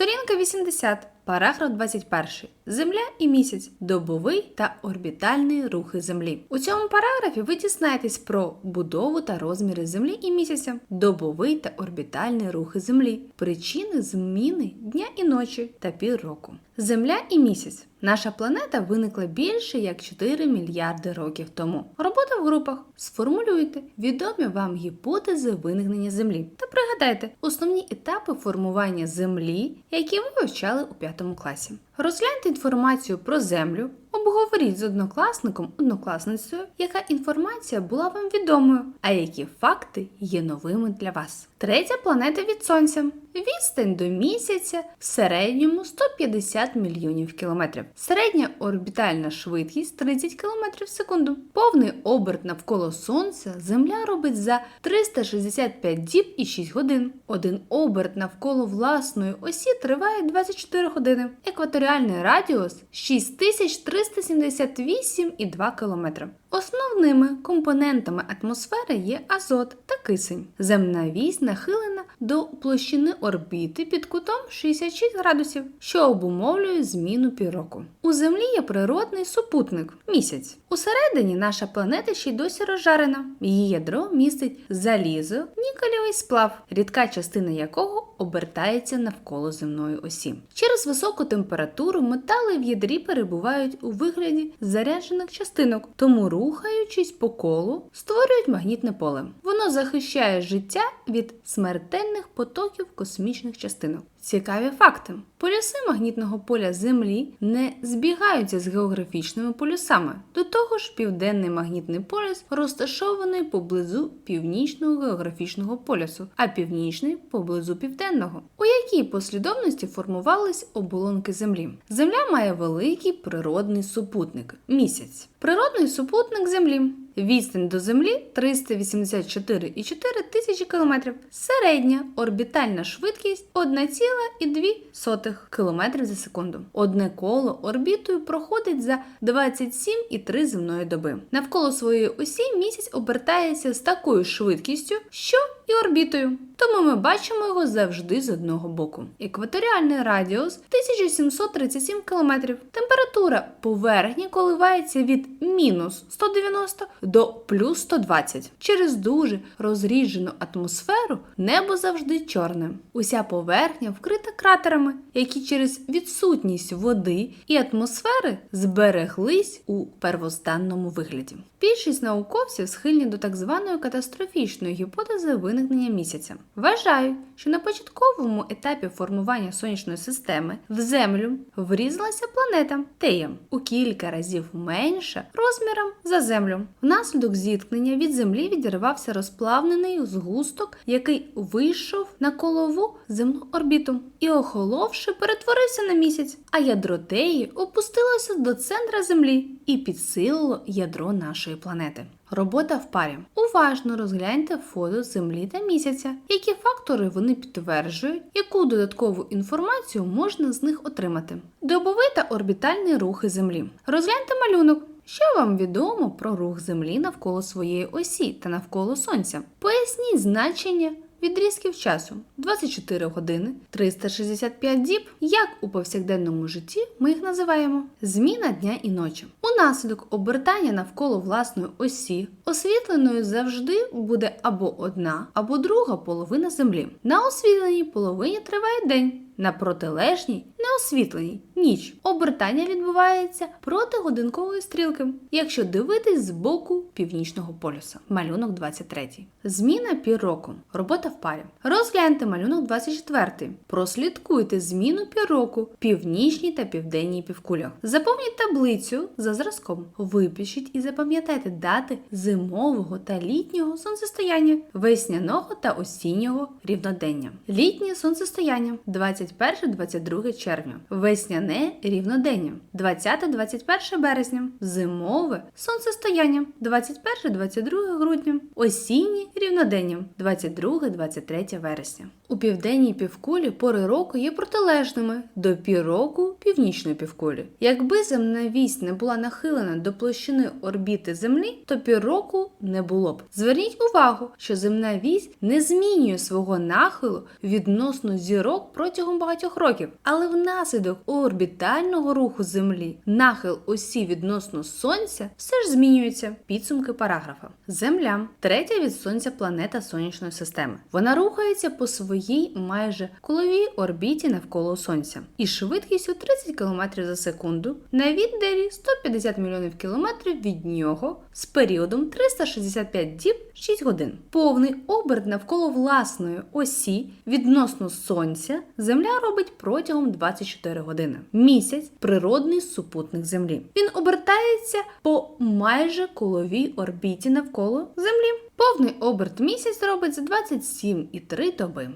Сторінка 80. Параграф 21. Земля і місяць. Добовий та орбітальний рухи Землі. У цьому параграфі ви дізнаєтесь про будову та розміри Землі і місяця, добовий та орбітальний рухи Землі, причини зміни дня і ночі та пір року. Земля і місяць. Наша планета виникла більше як 4 мільярди років тому. Робота в групах. Сформулюйте відомі вам гіпотези виникнення Землі та пригадайте основні етапи формування Землі, які ви вивчали у 5 класі. Розгляньте інформацію про Землю, обговоріть з однокласником однокласницею, яка інформація була вам відомою, а які факти є новими для вас. Третя планета від Сонця. Відстань до місяця в середньому 150 мільйонів кілометрів. Середня орбітальна швидкість 30 км в секунду. Повний оберт навколо Сонця Земля робить за 365 діб і 6 годин. Один оберт навколо власної осі триває 24 години. Екваторіальний радіус 6378,2 км. Основними компонентами атмосфери є азот та кисень. Земна вісь нахилена до площини орбіти під кутом 66 градусів, що обумовлює зміну півроку. У Землі є природний супутник місяць. Усередині наша планета ще й досі розжарена. Її ядро містить залізо, нікельовий сплав, рідка частина якого обертається навколо земної осі. Через високу температуру метали в ядрі перебувають у вигляді заряджених частинок, тому рухаючись по колу, створюють магнітне поле. Воно захищає життя від смертельних потоків космічних частинок. Цікаві факти: полюси магнітного поля Землі не збігаються з географічними полюсами. До того ж, південний магнітний полюс розташований поблизу північного географічного полюсу, а північний поблизу південного. У якій послідовності формувались оболонки Землі? Земля має великий природний супутник місяць. Природний супутник Землі. Відстань до Землі 384,4 тисячі кілометрів. Середня орбітальна швидкість 1,2 км за секунду. Одне коло орбітою проходить за 27,3 земної доби. Навколо своєї осі місяць обертається з такою швидкістю, що і орбітою. Тому ми бачимо його завжди з одного боку. Екваторіальний радіус 1737 км. Температура поверхні коливається від мінус 190 до плюс 120. Через дуже розріджену атмосферу небо завжди чорне. Уся поверхня вкрита кратерами, які через відсутність води і атмосфери збереглись у первостанному вигляді. Більшість науковців схильні до так званої катастрофічної гіпотези виникнення місяця. Вважають, що на початковому етапі формування сонячної системи в Землю врізалася планета Тея у кілька разів менша розміром за Землю. Внаслідок зіткнення від Землі відірвався розплавнений згусток, який вийшов на колову земну орбіту і, охоловши, перетворився на місяць, а ядро Теї опустилося до центра Землі і підсилило ядро нашої планети. Робота в парі. Уважно розгляньте фото Землі та місяця, які фактори вони підтверджують, яку додаткову інформацію можна з них отримати. Добовий та орбітальні рухи Землі. Розгляньте малюнок. Що вам відомо про рух Землі навколо своєї осі та навколо Сонця? Поясніть значення відрізків часу 24 години, 365 діб. Як у повсякденному житті ми їх називаємо? Зміна дня і ночі. Унаслідок обертання навколо власної осі освітленою завжди буде або одна, або друга половина землі. На освітленій половині триває день. На протилежній неосвітленій ніч. Обертання відбувається проти годинкової стрілки, якщо дивитись з боку північного полюса. Малюнок 23. Зміна пір року. Робота в парі. Розгляньте малюнок 24. Прослідкуйте зміну пір року в північній та південній півкулях. Заповніть таблицю за зразком. Випишіть і запам'ятайте дати зимового та літнього сонцестояння, весняного та осіннього рівнодення. Літнє сонцестояння 21-22 червня, весняне весняне рівнодення 20-21 березня, зимове сонцестояння 21-22 грудня, осіннє рівнодення 22-23 вересня. У південній півкулі пори року є протилежними до півроку північної півкулі. Якби земна вісь не була нахилена до площини орбіти Землі, то півроку не було б. Зверніть увагу, що земна вісь не змінює свого нахилу відносно зірок протягом багатьох років, але внаслідок орбітального руху Землі нахил осі відносно Сонця все ж змінюється. Підсумки параграфа. Земля третя від Сонця планета сонячної системи. Вона рухається по своїй майже коловій орбіті навколо Сонця із швидкістю 30 км за секунду на віддалі 150 мільйонів кілометрів від нього з періодом 365 діб 6 годин. Повний оберт навколо власної осі відносно Сонця Земля робить протягом 24 години. Місяць природний супутник Землі. Він обертається по майже коловій орбіті навколо Землі. Повний оберт місяць робить за 27,3 доби.